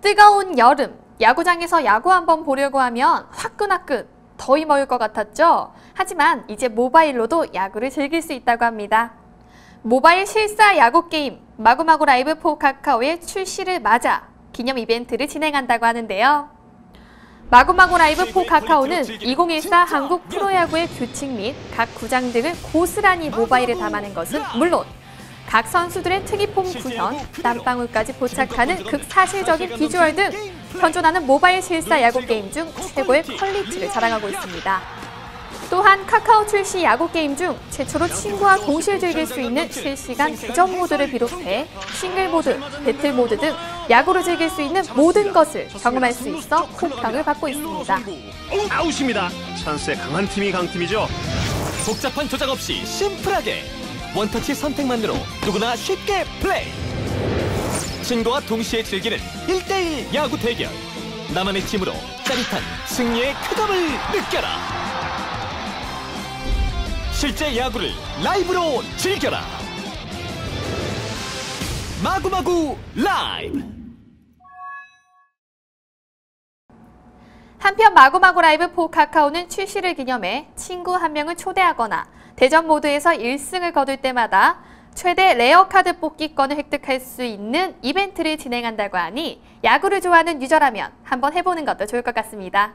뜨거운 여름, 야구장에서 야구 한번 보려고 하면 화끈화끈 더위 먹을 것 같았죠? 하지만 이제 모바일로도 야구를 즐길 수 있다고 합니다. 모바일 실사 야구 게임 마구마구 라이브 포 카카오의 출시를 맞아 기념 이벤트를 진행한다고 하는데요. 마구마구 라이브 포 카카오는 2014 한국 프로야구의 규칙 및 각 구장 등을 고스란히 모바일에 담아낸 것은 물론 각 선수들의 특이폼 구현, 땀방울까지 포착하는 극사실적인 비주얼 등 현존하는 모바일 실사 야구 게임 중 최고의 퀄리티를 자랑하고 있습니다. 또한 카카오 출시 야구 게임 중 최초로 친구와 동시에 즐길 수 있는 실시간 대전 모드를 비롯해 싱글 모드, 배틀 모드 등 야구를 즐길 수 있는 모든 것을 경험할 수 있어 호평을 받고 있습니다. 아웃입니다. 찬스에 강한 팀이 강팀이죠. 복잡한 조작 없이 심플하게 원터치 선택만으로 누구나 쉽게 플레이. 친구와 동시에 즐기는 1대1 야구 대결. 나만의 팀으로 짜릿한 승리의 쾌감을 느껴라. 실제 야구를 라이브로 즐겨라. 마구마구 라이브. 한편 마구마구 라이브 포 카카오는 출시를 기념해 친구 한 명을 초대하거나 대전 모드에서 1승을 거둘 때마다 최대 레어 카드 뽑기권을 획득할 수 있는 이벤트를 진행한다고 하니 야구를 좋아하는 유저라면 한번 해보는 것도 좋을 것 같습니다.